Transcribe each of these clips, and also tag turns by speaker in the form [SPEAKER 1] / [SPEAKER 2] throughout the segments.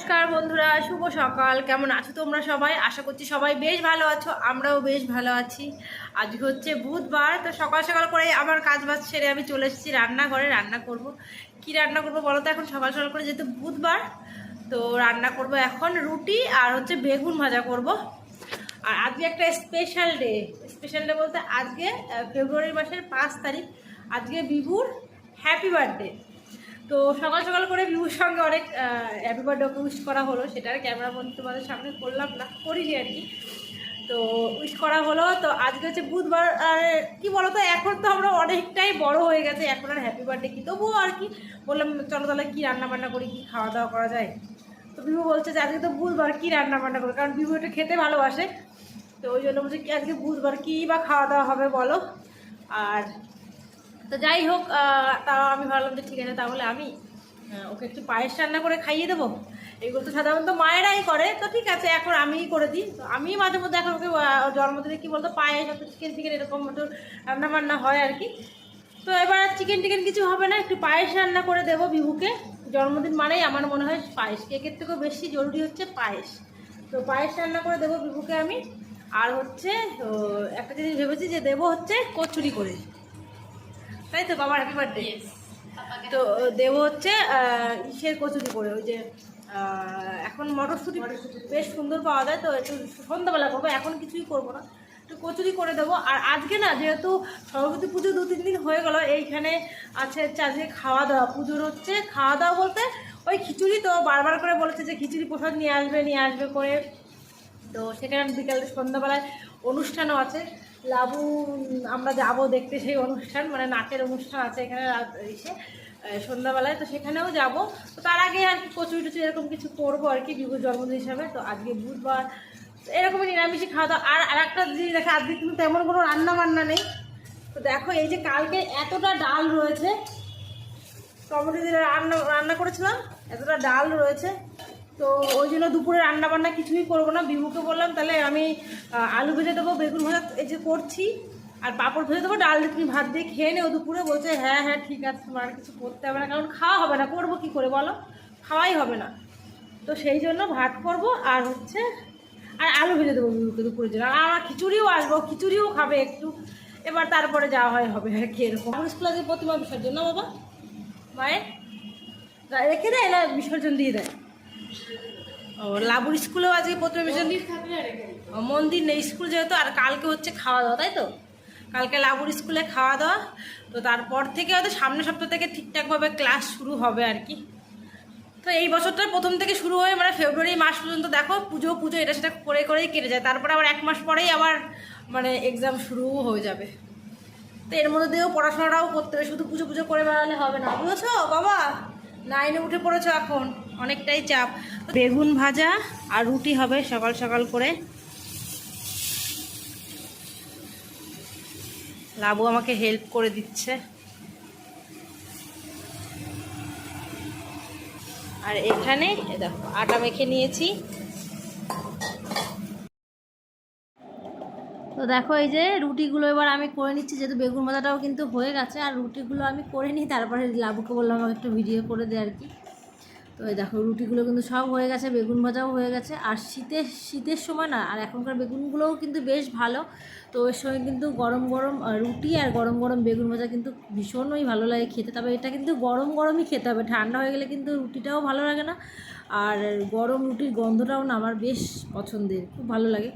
[SPEAKER 1] নমস্কার বন্ধুরা, শুভ সকাল। কেমন আছো তোমরা সবাই? আশা করছি সবাই বেশ ভালো আছো, আমরাও বেশ ভালো আছি। আজকে হচ্ছে বুধবার, তো সকাল সকাল করে আমার কাজ বাজ সেরে আমি চলে এসেছি রান্নাঘরে, রান্না করব। কি রান্না করব বলো তো এখন? সকাল সকাল করে যেহেতু বুধবার, তো রান্না করব এখন রুটি আর হচ্ছে বেগুন ভাজা করব। আর আজকে একটা স্পেশাল ডে স্পেশাল ডে বলতে আজকে ফেব্রুয়ারি মাসের পাঁচ তারিখ। আজকে বিভুর হ্যাপি বার্থডে তো সকাল সকাল করে বিভুর সঙ্গে অনেক হ্যাপি বার্থডে উইশ করা হলো, সেটা আর ক্যামেরা বন্ধু তোমাদের সামনে করলাম না, করিনি আর কি। তো উইশ করা হলো, তো আজকে হচ্ছে বুধবার, আর কি বলতো, এখন তো আমরা অনেকটাই বড় হয়ে গেছে, এখন আর হ্যাপি বার্থডে কি তবুও আর কি। বললাম, চলো তাহলে কী রান্না বান্না করি, কী খাওয়া দাওয়া করা যায়? তো বিভু বলছে যে আজকে তো বুধবার, কী রান্নাবান্না করি কারণ বিভু এটা খেতে ভালোবাসে। তো ওই জন্য বলছে আজকে বুধবার কী বা খাওয়া দাওয়া হবে বলো? আর তো যাই হোক তাও আমি ভাবলাম যে ঠিক আছে, তাহলে আমি ওকে একটু পায়েস রান্না করে খাইয়ে দেবো। এগুলো তো সাধারণত মায়েরাই করে, তো ঠিক আছে, এখন আমিই করে দিই। তো আমি মাঝে মধ্যে এখন ওকে জন্মদিনে কী বলতো, পায়েস একটু চিকেন ফিকেন এরকম একটু রান্না বান্না হয় আর কি। তো এবার চিকেন টিকেন কিছু হবে না, একটু পায়েস রান্না করে দেবো বিভুকে জন্মদিন মানেই আমার মনে হয় পায়েস কেকের থেকেও বেশি জরুরি হচ্ছে পায়েস। তো পায়েস রান্না করে দেবো বিভুকে আমি। আর হচ্ছে একটা জিনিস ভেবেছি যে দেবো হচ্ছে কচুরি করে। তাই তো বাবার হ্যাপি বার্থডে তো দেব হচ্ছে ইসের কচুরি করে ওই যে এখন মটরশুঁটি বেশ সুন্দর পাওয়া যায় তো একটু সন্ধ্যাবেলা করব এখন কিছুই করব না। একটু কচুরি করে দেবো আর আজকে না যেহেতু সরস্বতী পুজো দু তিন দিন হয়ে গেল এইখানে আছে হচ্ছে আজকে খাওয়া দাওয়া পুজোর হচ্ছে খাওয়া দাওয়া বলতে ওই খিচুড়ি তো বারবার করে বলেছে যে খিচুড়ি প্রসাদ নিয়ে আসবে নিয়ে আসবে করে। তো সেখানে বিকাল সন্ধ্যাবেলায় অনুষ্ঠানও আছে। লাবু, আমরা যাব দেখতে সেই অনুষ্ঠান মানে নাচের অনুষ্ঠান আছে এখানে এসে সন্ধ্যাবেলায়, তো সেখানেও যাব। তো তার আগে আর কি কচুরি টচুরি এরকম কিছু করব আর কি বিহুর জন্মদিন হিসাবে। তো আজকে বুধবার এরকমই নিরামিষই খাওয়া দাওয়া। আর আর একটা জিনিস দেখে আজকে কিন্তু তেমন কোনো রান্না বান্না নেই। তো দেখো, এই যে কালকে এতটা ডাল রয়েছে, টমেটো দিয়ে রান্না রান্না করেছিলাম, এতটা ডাল রয়েছে। তো ওই জন্য দুপুরে রান্না বান্না কিছুই করব না। বিভুকে বললাম, তাহলে আমি আলু ভেজে দেবো, বেগুন ভাজা, এই যে করছি, আর পাঁপড় ভেজে দেবো, ডাল তুমি ভাত দিয়ে খেয়ে নেও দুপুরে। বলছে হ্যাঁ হ্যাঁ ঠিক আছে, তোমার কিছু করতে হবে না, কারণ খাওয়া হবে না, করব কি করে বলো? খাওয়াই হবে না। তো সেই জন্য ভাত করব, আর হচ্ছে, আর আলু ভেজে দেবো বিভুকে দুপুরের জন্য। আর আমার খিচুড়িও আসব খিচুড়িও খাবে একটু। এবার তারপরে যাওয়া হয় হবে আর কি, এরকম। স্কুলে আজকে প্রতিমা বিসর্জন, না বাবা? মায়ের? রেখে দেয় না বিসর্জন দিয়ে দেয়? ও লাবুর স্কুলেও আজকে প্রথমে ও, মন্দির নেই স্কুল যেহেতু আর কালকে হচ্ছে খাওয়া দাওয়া তাই তো? কালকে লাবুর স্কুলে খাওয়া দাওয়া তো তারপর থেকে হয়তো সামনের সপ্তাহ থেকে ঠিকঠাকভাবে ক্লাস শুরু হবে আর কি। তো এই বছরটা প্রথম থেকে শুরু হয়ে মানে ফেব্রুয়ারি মাস পর্যন্ত দেখো পুজো পুজো এটা সেটা করে করেই কেটে যায়। তারপরে আবার এক মাস পরেই আবার মানে এক্সাম শুরুও হয়ে যাবে। তো এর মধ্যে দিয়েও পড়াশোনাটাও করতে হবে শুধু পুজো পুজো করে বেড়ালে হবে না। বুঝেছ? বাবা নাইনে উঠে পড়েছো এখন। অনেকটাই চাপ। বেগুন ভাজা আর রুটি হবে সকাল সকাল করে। লাবু আমাকে হেল্প করে দিচ্ছে। আর এখানে দেখো, আটা মেখে নিয়েছি। তো দেখো, এই যে রুটিগুলো এবার আমি করে নিচ্ছি, যেহেতু বেগুন ভাজাটাও কিন্তু হয়ে গেছে, আর রুটিগুলো আমি করে নিই, তারপরে লাবুকে বললাম একটু ভিডিও করে দে আর কি। তো এই দেখো, রুটিগুলো কিন্তু সব হয়ে গেছে, বেগুন ভাজাও হয়ে গেছে। আর শীতের শীতের সময় না, আর এখনকার বেগুনগুলোও কিন্তু বেশ ভালো। তো ওর সঙ্গে কিন্তু গরম গরম রুটি আর গরম গরম বেগুন ভাজা কিন্তু ভীষণই ভালো লাগে খেতে। তবে এটা কিন্তু গরম গরমই খেতে হবে, ঠান্ডা হয়ে গেলে কিন্তু রুটিটাও ভালো লাগে না। আর গরম রুটির গন্ধটাও না আমার বেশ পছন্দের, খুব ভালো লাগে।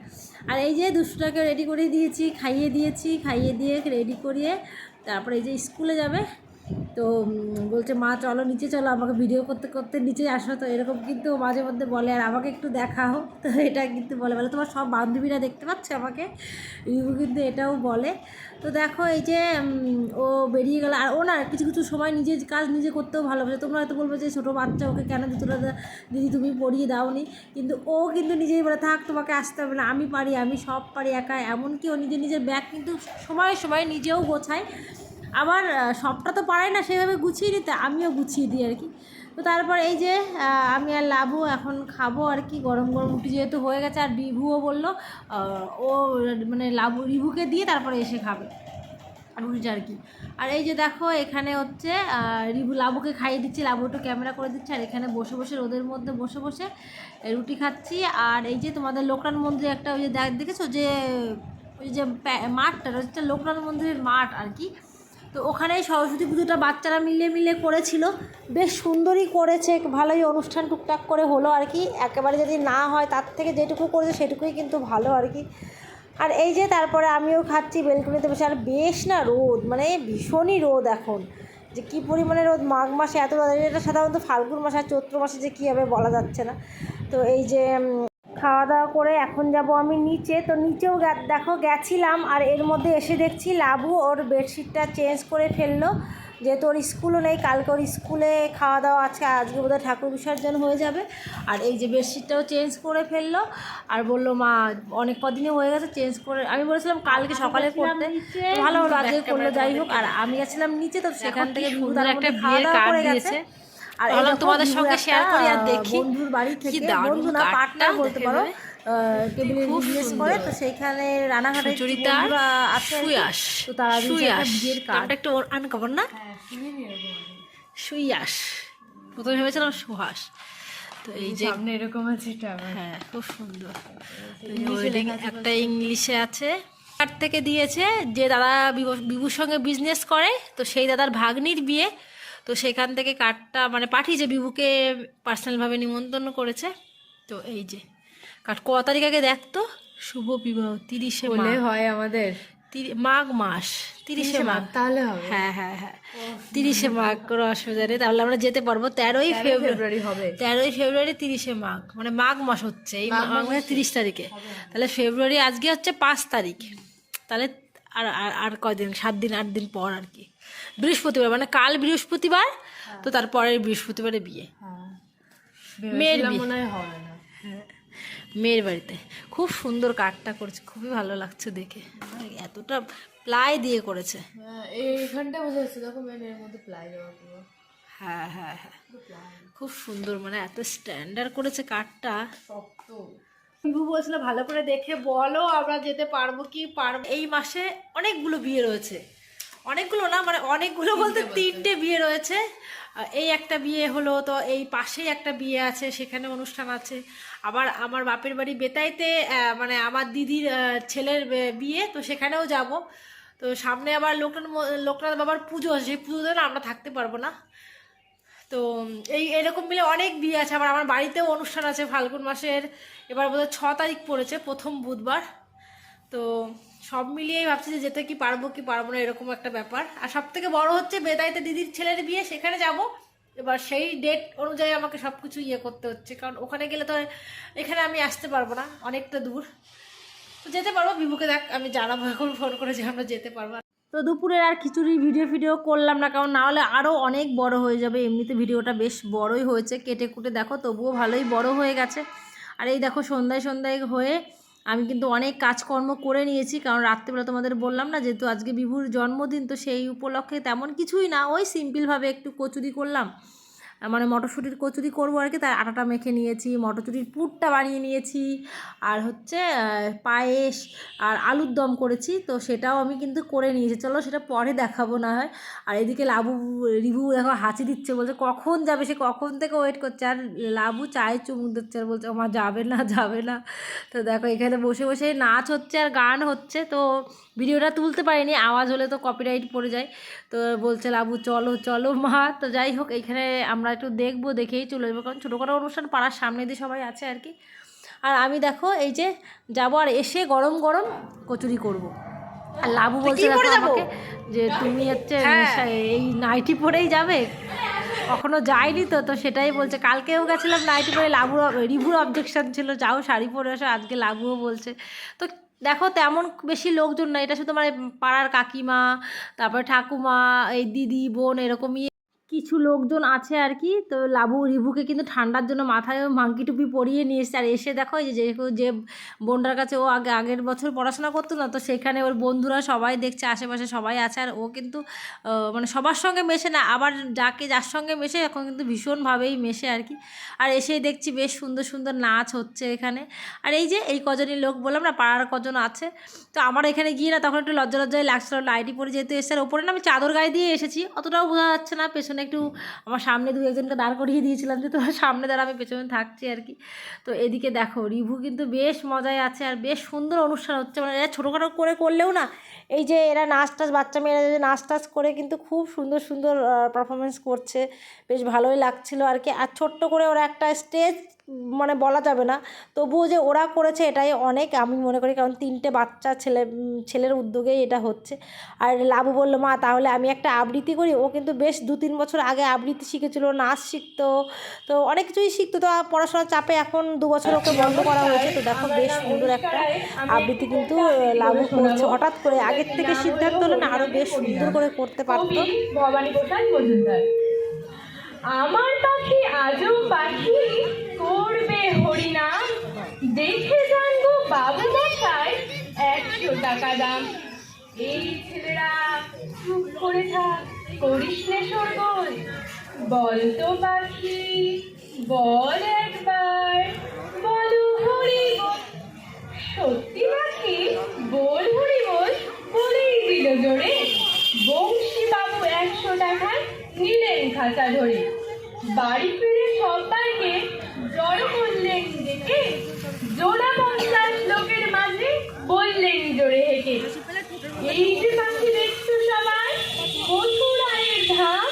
[SPEAKER 1] আর এই যে দুশোটাকে রেডি করে দিয়েছি, খাইয়ে দিয়েছি, খাইয়ে দিয়ে রেডি করিয়ে তারপরে এই যে স্কুলে যাবে তো বলছে, মা, চলো, নিচে চলো, আমাকে ভিডিও করতে করতে নিচে আসো। তো এরকম কিন্তু মাঝে মধ্যে বলে, আর আমাকে একটু দেখাও। তো এটা কিন্তু বলে বলে, তোমার সব বান্ধবীরা দেখতে পাচ্ছে আমাকে? রিভু কিন্তু এটাও বলে। তো দেখো, এই যে ও বেরিয়ে গেল। আর ও না, কিছু কিছু সময় নিজের কাজ নিজে করতেও ভালোবাসে। তোমরা হয়তো বলব যে, ছোটো বাচ্চা, ওকে কেন দুটোটা দিদি তুমি পড়িয়ে দাওনি? কিন্তু ও কিন্তু নিজেই বলে, থাক, তোমাকে আসতে হবে না, আমি পারি, আমি সব পারি একা। এমনকি ও নিজে নিজের ব্যাগ কিন্তু সময় সময় নিজেও গোছায়। আবার সবটা তো পারাই না, সেভাবে গুছিয়ে নিতে, আমিও গুছিয়ে দিই আর কি। তো তারপর এই যে আমি আর লাবু এখন খাব আর কি, গরম গরম রুটি যেহেতু হয়ে গেছে, আর বিভুও বলল ও মানে লাবু, রিভুকে দিয়ে তারপরে এসে খাবে,
[SPEAKER 2] রুটিটা আর কি। আর এই যে দেখো, এখানে হচ্ছে রিভু লাবুকে খাইয়ে দিচ্ছি, লাবু একটু ক্যামেরা করে দিচ্ছে, আর এখানে বসে বসে, রোদের মধ্যে বসে বসে রুটি খাচ্ছি। আর এই যে তোমাদের লোকনাথ মন্দিরে একটা ওই যে দেখ- দেখেছ? যে, ওই যে মাঠটা, ওটা লোকনাথ মন্দিরের মাঠ আর কি। তো ওখানেই সরস্বতী পুজোটা বাচ্চারা মিলে মিলে করেছিল। বেশ সুন্দরই করেছে, ভালোই অনুষ্ঠান টুকটাক করে হলো আর কি। একেবারে যদি না হয়, তার থেকে যেটুকু করেছে সেটুকুই কিন্তু ভালো আর কি। আর এই যে তারপরে আমিও খাচ্ছি বেলকুনিতে বসে। আর বেশ না রোদ মানে ভীষণই রোদ এখন। যে কী পরিমাণে রোদ, মাঘ মাসে এত রোদ। এটা সাধারণত ফাল্গুন মাসে আর চৈত্র মাসে যে কী হবে বলা যাচ্ছে না। তো এই যে খাওয়া দাওয়া করে এখন যাব আমি নিচে। তো নিচেও দেখো গেছিলাম আর এর মধ্যে এসে দেখছি লাবু ওর বেডশিটটা চেঞ্জ করে ফেলল। যেহেতু ওর স্কুলও নেই কালকে ওর স্কুলে খাওয়া দাওয়া আছে আজকে বোধহয় ঠাকুর বিসর্জন হয়ে যাবে। আর এই যে বেডশিটটাও চেঞ্জ করে ফেলল আর বলল মা অনেক কদিনে হয়ে গেছে চেঞ্জ করে আমি বলেছিলাম কালকে সকালে করতে। ভালো হলো আজকে করল যাই হোক। আর আমি গেছিলাম নিচে তো সেখান থেকে তার খাওয়া দাওয়া করে। গেছে। আর
[SPEAKER 1] তোমাদের সঙ্গে
[SPEAKER 2] একটা,
[SPEAKER 1] share করি আর দেখি।
[SPEAKER 2] বন্ধুর বাড়ি থেকে বন্ধু না পার্টনার বলতে পারো টেবিলে বিজনেস করে তো সেইখানে রানাঘাটে আছে। তো তারা
[SPEAKER 1] সুয়াস।
[SPEAKER 2] বিয়ের কার্ড
[SPEAKER 1] একটু আনকমন না? সুয়াস। প্রথমে ভেবেছিলাম সুহাস। তো এই যে
[SPEAKER 2] সামনে এরকম আছে এটা
[SPEAKER 1] হ্যাঁ খুব সুন্দর। একটা ইংলিশে আছে। থেকে দিয়েছে যে দাদা বিভু- বিভুর সঙ্গে বিজনেস করে তো সেই দাদার ভাগ্নির বিয়ে। তো সেখান থেকে কার্ডটা মানে পাঠিয়েছে বিভুকে পার্সোনালভাবে নিমন্ত্রণ করেছে। তো এই যে কার্ড ক তারিখ আগে দেখতো শুভ বিবাহ তিরিশে
[SPEAKER 2] বলে হয় আমাদের।
[SPEAKER 1] মাঘ মাস তিরিশে মাঘ।
[SPEAKER 2] তাহলে হবে।
[SPEAKER 1] হ্যাঁ হ্যাঁ হ্যাঁ। তিরিশে মাঘ কোনো অসুবিধা নেই তাহলে আমরা যেতে পারব তেরোই ফেব্রুয়ারি।
[SPEAKER 2] হবে।
[SPEAKER 1] তেরোই ফেব্রুয়ারি তিরিশে মাঘ। মানে মাঘ মাস হচ্ছে এই মাঘ মাসে তিরিশ তারিখে। তাহলে ফেব্রুয়ারি আজকে হচ্ছে পাঁচ তারিখ। তাহলে আর আর- আর কয়দিন? সাত দিন আট দিন পর আর কি। বৃহস্পতিবার মানে কাল বৃহস্পতিবার তো তারপরের বৃহস্পতিবারে বিয়ে। মেয়ের
[SPEAKER 2] মনে হয় না।
[SPEAKER 1] মেয়ের বাড়িতে। খুব সুন্দর কাঠটা করেছে খুবই ভালো লাগছে দেখে। এতটা প্লাই দিয়ে করেছে।
[SPEAKER 2] এইখানটা বোঝা যাচ্ছে দেখো মেনের মধ্যে প্লাই দেওয়া
[SPEAKER 1] হ্যাঁ হ্যাঁ হ্যাঁ। খুব সুন্দর মানে এত স্ট্যান্ডার্ড করেছে কাঠটা।
[SPEAKER 2] শক্ত।
[SPEAKER 1] বলছিল ভালো করে দেখে বলো আমরা যেতে পারব কি পারব এই মাসে অনেকগুলো বিয়ে রয়েছে। অনেকগুলো না মানে অনেকগুলো বলতে তিনটে বিয়ে রয়েছে। এই একটা বিয়ে হলো তো এই পাশেই একটা বিয়ে আছে সেখানে অনুষ্ঠান আছে। আবার আমার বাপের বাড়ি বেতাইতে মানে আমার দিদির ছেলের বিয়ে তো সেখানেও যাব। তো সামনে আবার লোকনাথ লোকনাথ বাবার পুজো আছে সেই পুজোতে না আমরা থাকতে পারব না। তো এই এরকম মিলে অনেক বিয়ে আছে। আবার আমার বাড়িতেও অনুষ্ঠান আছে ফাল্গুন মাসের। এবার বোধহয় ছ তারিখ পড়েছে প্রথম বুধবার। তো সব মিলিয়েই ভাবছি যে যেতে কি পারব কি পারব না, এরকম একটা ব্যাপার। আর সব থেকে বড় হচ্ছে বেদাইতে দিদির ছেলের বিয়ে, সেখানে যাব। এবার সেই ডেট অনুযায়ী আমাকে সব কিছু ইয়ে করতে হচ্ছে। কারণ ওখানে গেলে তো এখানে আমি আসতে পারব না, অনেকটা দূর। তো যেতে পারব, বিভুকে দেখ, আমি জানাব এখন ফোন করে যে আমরা যেতে পারব তো দুপুরে আর খিচুড়ির ভিডিও ভিডিও করলাম না, কারণ না হলে আরও অনেক বড় হয়ে যাবে। এমনিতে ভিডিওটা বেশ বড়ই হয়েছে, কেটে কুটে দেখো, তবুও ভালোই বড় হয়ে গেছে। আর এই দেখো সন্ধ্যায় সন্ধ্যায় হয়ে আমি কিন্তু অনেক কাজকর্ম করে নিয়েছি, কারণ রাত্রেবেলা তোমাদের বললাম না যেহেতু আজকে বিভুর জন্মদিন, তো সেই উপলক্ষে তেমন কিছুই না। ওই সিম্পলভাবে একটু কচুরি করলাম। মানে মটরশুঁটির কচুরি করব আর কি। তার আটাটা মেখে নিয়েছি, মটরশুঁটির পুরটা বানিয়ে নিয়েছি, আর হচ্ছে পায়েস আর আলুর দম করেছি। তো সেটাও আমি কিন্তু করে নিয়েছি। চলো সেটা পরে দেখাবো না হয়। আর এদিকে লাবু রিভু দেখো হাঁচি দিচ্ছে, বলছে, কখন যাবে? সে কখন থেকে ওয়েট করছে। আর লাবু চায়ে চুমুক দিচ্ছে আর বলছে আমার যাবে না যাবে না। তো দেখো এখানে বসে বসে নাচ হচ্ছে আর গান হচ্ছে। তো ভিডিওটা তুলতে পারিনি আওয়াজ হলে তো কপিরাইট পড়ে যায়। তো বলছে লাবু চলো চলো মা। তো যাই হোক এইখানে আমরা একটু দেখব দেখেই চলে যাব। কারণ ছোটো ছোটোখাটো অনুষ্ঠান পাড়ার সামনে দিয়ে সবাই আছে আর কি। আর আমি দেখো এই যে যাব আর এসে গরম গরম কচুরি করব। আর লাবু বলছে দেখো আমাকে যে তুমি হচ্ছে এই নাইটি পরেই যাবে। কখনো যাইনি তো তো সেটাই বলছে। কালকেও গেছিলাম নাইটি পরে লাবুর রিভুর অবজেকশন ছিল যাও শাড়ি পরে আসো আজকে লাবুও বলছে। তো দেখো তেমন বেশি লোকজন না, এটা শুধু মানে পাড়ার কাকিমা, তারপরে ঠাকুমা, এই দিদি, বোন এরকমই কিছু লোকজন আছে আর কি, তো লাবু রিভুকে কিন্তু ঠান্ডার জন্য মাথায় মাংকি টুপি পরিয়ে নিয়ে এসছে। আর এসে দেখো যে- যে বোনটার কাছে ও আগে আগের বছর পড়াশোনা করতো না, তো সেখানে ওর বন্ধুরা সবাই দেখছে, আশেপাশে সবাই আছে। আর ও কিন্তু মানে সবার সঙ্গে মেশে না, আবার যাকে যার সঙ্গে মেশে এখন কিন্তু ভীষণভাবেই মেশে আর কি। আর এসেই দেখছি বেশ সুন্দর সুন্দর নাচ হচ্ছে এখানে। আর এই যে এই কজনই লোক বললাম না, পাড়ার কজন আছে। তো আমার এখানে গিয়ে না তখন একটু লজ্জা লজ্জায় লাগছিল। লাইটি পরে যেহেতু এসে আর ওপরে না আমি চাদর গায়ে দিয়ে এসেছি, অতটাও বোঝা যাচ্ছে না, পেছনে একটু আমার সামনে দু একজনকে দাঁড় করিয়ে দিয়েছিলাম যে তোমার সামনে দাঁড়া আমি পেছনে থাকছি আর কি। তো এদিকে দেখো, রিভু কিন্তু বেশ মজায় আছে আর বেশ সুন্দর অনুষ্ঠান হচ্ছে। মানে এরা ছোটোখাটো করে করলেও না, এই যে এরা নাচ টাচ, বাচ্চা মেয়েরা যে নাচ টাচ করে কিন্তু খুব সুন্দর সুন্দর পারফরমেন্স করছে। বেশ ভালোই লাগছিল আর কি। আর ছোট্ট করে ওরা একটা স্টেজ মানে বলা যাবে না। তবুও যে ওরা করেছে এটাই অনেক, আমি মনে করি কারণ তিনটে বাচ্চা ছেলে ছেলের উদ্যোগেই এটা হচ্ছে। আর লাবু বলল, মা, তাহলে আমি একটা আবৃত্তি করি। ও কিন্তু বেশ দু তিন বছর আগে আবৃত্তি শিখেছিল, নাচ শিখতো। তো অনেক কিছুই শিখতো, তো পড়াশোনার চাপে এখন দু বছর ওকে বন্ধ করা হয়েছে। তো দেখো, বেশ সুন্দর একটা আবৃত্তি কিন্তু লাবু করছে। হঠাৎ করে আগের থেকে সিদ্ধান্ত হলো না আরও বেশ সুন্দর করে করতে পারতো।
[SPEAKER 3] আমার পাখি আজও পাখি। করবে হরিনাম। দেখে জানব বাবু মশাই একশো টাকা দাম এই ছেলেরা চুপ করে থাক, করিস নে সরগোল বল তো পাখি, বল একবার, বলো হরি সত্যি পাখি, বল হরি বল, বলেই দিল জোরে। বংশী বাবু একশো টাকায় নিলেন খাঁচা ধরে। বাড়ি ফিরে সবাইকে জড়ো করলেন ডেকে জোড়া পঞ্চাশ লোকের মাঝে বললেন জোরে হেঁকে এই যে পাখি দেখছ সবাই মথুর আয়ের ধাম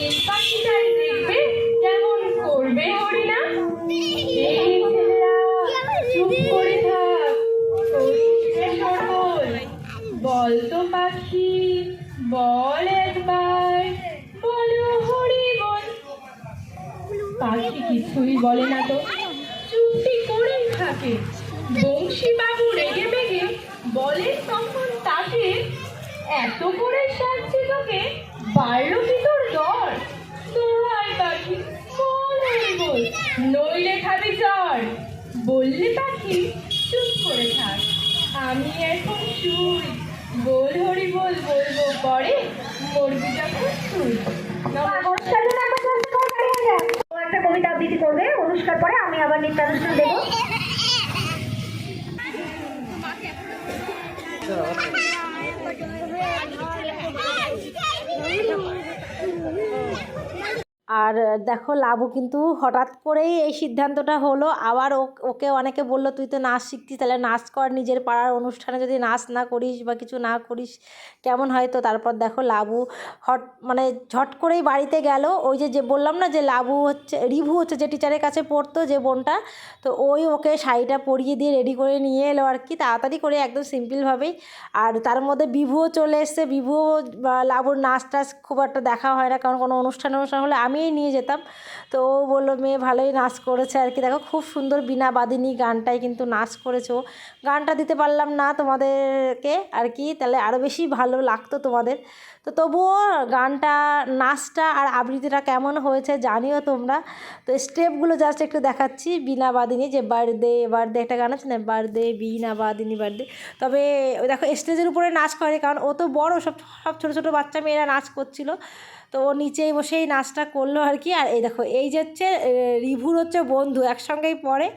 [SPEAKER 3] এই পাখিটাই দেখবে কেমন করবে হরিনা এই ছেলেরা চুপ করে থাক করিসনে সরগোল বল তো পাখি বল একবার বলো হরি বল পাখি কিছুই বলে না তো? চুপটি করেই থাকে। বংশী বাবু রেগে বেগে বলে, তখন তাকে এত করে সাজছে তোকে? বাড়লো কি তোর দর তোরাই পাখি নইলে খাবি জ্বর বললে পাখি, চুপ করে থাক, আমি এখন শুই। বল হরি, বল বলব পরে মরবি যখন শুই।
[SPEAKER 4] অনুষ্ঠান জন্য একটা ক্লাস করে দাঁড়িয়ে যান। একটা আবৃত্তি করবে অনুষ্কার পরে আমি আবার নৃত্যানুষ্ঠান দেবো।
[SPEAKER 1] আর দেখো লাবু কিন্তু হঠাৎ করেই এই সিদ্ধান্তটা হলো। আবার ওকে অনেকে বলল, তুই তো নাচ শিখছিস তাহলে নাচ কর। নিজের পাড়ার অনুষ্ঠানে যদি নাচ না করিস বা কিছু না করিস, কেমন হয়? তো তারপর দেখো লাবু হট মানে ঝট করেই বাড়িতে গেল। ওই যে যে বললাম না যে লাবু হচ্ছে, রিভু হচ্ছে যে টিচারের কাছে পড়তো যে বোনটা, তো ওই ওকে শাড়িটা পরিয়ে দিয়ে রেডি করে নিয়ে এলো আর কি, তাড়াতাড়ি করে একদম সিম্পলভাবেই আর তার মধ্যে বিভুও চলে এসছে। বিভুও, বা লাবুর নাচ টাচ খুব একটা দেখা হয় না, কারণ কোনো অনুষ্ঠান অনুষ্ঠান হলে আমিই নিয়ে যেতাম। তো ও বলল, মেয়ে, ভালোই নাচ করেছে আর কি। দেখো, খুব সুন্দর বিনা বাদিনী গানটাই কিন্তু নাচ করেছে ও। গানটা দিতে পারলাম না তোমাদেরকে আর কি, তাহলে আরও বেশি ভালো লাগতো তোমাদের। তো তবুও গানটা, নাচটা আর আবৃত্তিটা কেমন হয়েছে জানিও তোমরা। তো স্টেপগুলো জাস্ট একটু দেখাচ্ছি। বিনা বাদিনী যে বার্থডে বার্থডে একটা গান আছে না? বার্থডে, বিনা বাদিনী বার্থডে। তবে দেখো, স্টেজের উপরে নাচ করে কারণ ও তো বড়, সব সব ছোটো ছোটো বাচ্চা মেয়েরা নাচ করছিল। তো ও নিচেই বসেই নাচটা করল আর কি। আর এই দেখো এই যে হচ্ছে রিভুর হচ্ছে বন্ধু একসঙ্গেই পড়ে।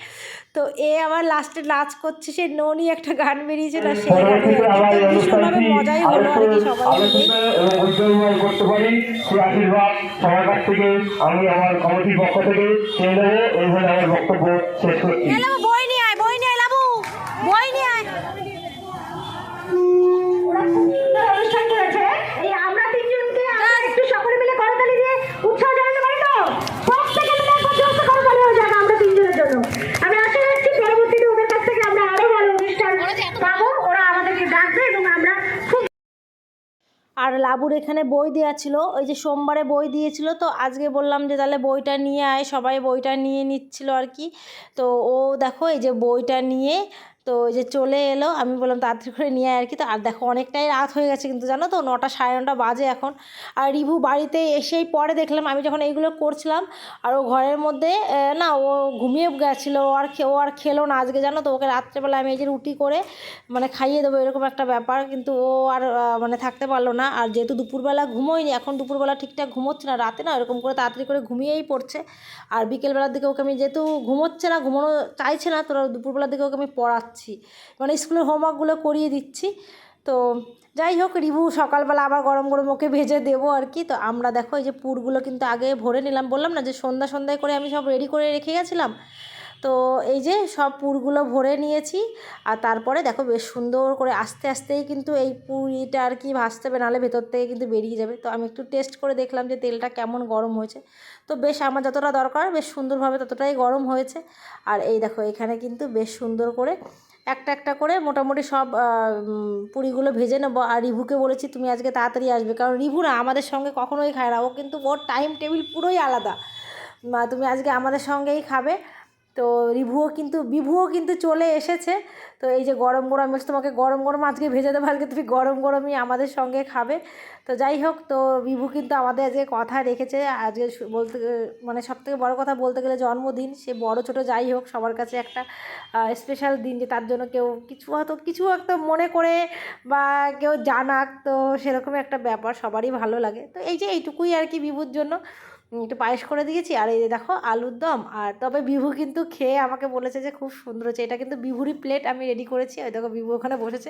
[SPEAKER 1] তো এ আবার লাস্টে নাচ করছে সে ননি একটা গান বেরিয়েছে না সেই গানে ভীষণভাবে মজাই হলো আর কি সবাই মিলেই
[SPEAKER 5] আলোচিত এবং উজ্জ্বলময় করতে পারি সেই আশীর্বাদ সবার কাছ থেকে। আমি আমার কমিটির পক্ষ থেকে পেয়ে নেব এই আমার বক্তব্য শেষ করছি
[SPEAKER 1] লাবু বই নিয়ে আয় বই নিয়ে আয় লাবু বই নিয়ে আয়
[SPEAKER 4] ওরা খুব সুন্দর অনুষ্ঠান করেছে এই আমরা তিনজনকে আমরা একটু সকলে মিলে করতালি দিয়ে উৎসাহ জানাতে পারি তো প্রত্যেকে মিলে একবার জোরসে করতালি হয়ে যাক আমরা তিনজনের জন্য আমি আশা রাখছি পরবর্তীতে ওদের কাছ থেকে আমরা আরও ভালো অনুষ্ঠান পাবো ওরা আমাদেরকে ডাকবে এবং আমরা খুব
[SPEAKER 1] আর লাবুর এখানে বই দেওয়া ছিল, ওই যে সোমবারে বই দিয়েছিল তো, আজকে বললাম যে তাহলে বইটা নিয়ে আয়, সবাই বইটা নিয়ে নিচ্ছিল আর কি। তো ও দেখো এই যে বইটা নিয়ে তো ওই যে চলে এলো, আমি বললাম তাড়াতাড়ি করে নিয়ে আর কি। তো আর দেখো অনেকটাই রাত হয়ে গেছে কিন্তু জানো তো, নটা সাড়ে নটা বাজে এখন। আর রিভু বাড়িতে এসেই পরে দেখলাম, আমি যখন এইগুলো করছিলাম আর ও ঘরের মধ্যে না, ও ঘুমিয়ে গেছিল আর ও আর খেলো না আজকে জানো তো, ওকে রাত্রেবেলা আমি এই যে রুটি করে মানে খাইয়ে দেবো এরকম একটা ব্যাপার। কিন্তু ও আর মানে থাকতে পারল না। আর যেহেতু দুপুরবেলা ঘুমোয়নি, এখন দুপুরবেলা ঠিকঠাক ঘুমোচ্ছে না, রাতে না এরকম করে তাড়াতাড়ি করে ঘুমিয়েই পড়ছে। আর বিকেলবেলার দিকে ওকে আমি যেহেতু ঘুমোচ্ছে না, ঘুমানো চাইছে না তোরা দুপুরবেলার দিকে ওকে আমি পড়াচ্ছি। মানে স্কুলের হোমওয়ার্কগুলো করিয়ে দিচ্ছি। তো যাই হোক, রিভু সকালবেলা আবার গরম গরম ওকে ভেজে দেবো আর কি। তো আমরা দেখো এই যে পুরগুলো কিন্তু আগে ভরে নিলাম। বললাম না যে সন্ধ্যা সন্ধ্যায় করে আমি সব রেডি করে রেখে গেছিলাম। তো এই যে সব পুরগুলো ভরে নিয়েছি। আর তারপরে দেখো বেশ সুন্দর করে আস্তে আস্তেই কিন্তু এই পুরিটা আর কি ভাজতে হবে, নাহলে ভেতর থেকে কিন্তু বেরিয়ে যাবে। তো আমি একটু টেস্ট করে দেখলাম যে তেলটা কেমন গরম হয়েছে। তো বেশ আমার যতটা দরকার, বেশ সুন্দরভাবে ততটাই গরম হয়েছে। আর এই দেখো এখানে কিন্তু বেশ সুন্দর করে একটা একটা করে মোটামুটি সব পুরীগুলো ভেজে নেব। আর রিভুকে বলেছি, তুমি আজকে তাড়াতাড়ি আসবে। কারণ রিভু না আমাদের সঙ্গে কখনোই খায় না। ও কিন্তু ওর টাইম টেবিল পুরোই আলাদা। তুমি আজকে আমাদের সঙ্গেই খাবে। তো রিভুও কিন্তু বিভুও কিন্তু চলে এসেছে। তো এই যে গরম গরম বলছি, তোমাকে গরম গরম আজকে ভেজে দেবো আজকে তুমি গরম গরমই আমাদের সঙ্গে খাবে। তো যাই হোক তো বিভু কিন্তু আমাদের আজকে কথা রেখেছে আজকে বলতে মানে সব থেকে বড়ো কথা বলতে গেলে জন্মদিন সে বড় ছোট যাই হোক সবার কাছে একটা স্পেশাল দিন যে তার জন্য কেউ কিছু হয়তো কিছু একটা মনে করে বা কেউ জানাক তো সেরকমই একটা ব্যাপার সবারই ভালো লাগে। তো এই যে এইটুকুই আর কি বিভুর জন্য। একটু পায়েস করে দিয়েছি আর এই দেখো আলুর দম আর তবে বিভু কিন্তু খেয়ে আমাকে বলেছে যে খুব সুন্দর হচ্ছে এটা কিন্তু বিভুরই প্লেট আমি রেডি করেছি ওই দেখো বিভু ওখানে বসেছে।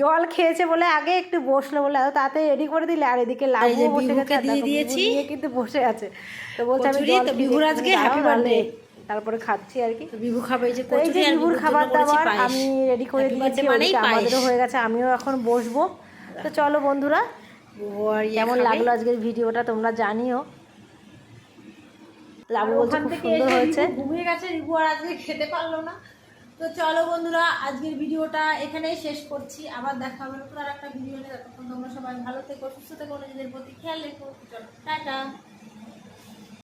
[SPEAKER 1] জল খেয়েছে বলে আগে একটু বসল বলে এত তাড়াতাড়ি রেডি করে দিলে আর এদিকে
[SPEAKER 2] এই
[SPEAKER 1] বসে গেছে
[SPEAKER 2] দিয়ে দিয়েছি।
[SPEAKER 1] কিন্তু বসে আছে। তো বলছে আমি
[SPEAKER 2] বিভুর আজকে
[SPEAKER 1] নাহলে
[SPEAKER 2] birthday।
[SPEAKER 1] তারপরে খাচ্ছি আর কি।
[SPEAKER 2] বিভু খাবে যে কচুরি আর
[SPEAKER 1] বিভুর খাবার দাবার আমি রেডি করে দিয়েছি আমাদেরও হয়ে গেছে আমিও এখন বসবো। তো চলো বন্ধুরা
[SPEAKER 2] ইয়ে
[SPEAKER 1] কেমন লাগল আজকের ভিডিওটা তোমরা জানিও। লাবু বলছে খুব সুন্দর হয়েছে।
[SPEAKER 2] ঘুমিয়ে গেছে রিভু আর আজকে খেতে পারল না। তো চলো বন্ধুরা আজকের ভিডিওটা এখানেই শেষ করছি। আবার দেখা হবে নতুন আর একটা ভিডিও নিয়ে। তখন তোমরা সবাই ভালো থেকো সুস্থ থেকো নিজেদের প্রতি খেয়াল রেখো। চলো টাটা।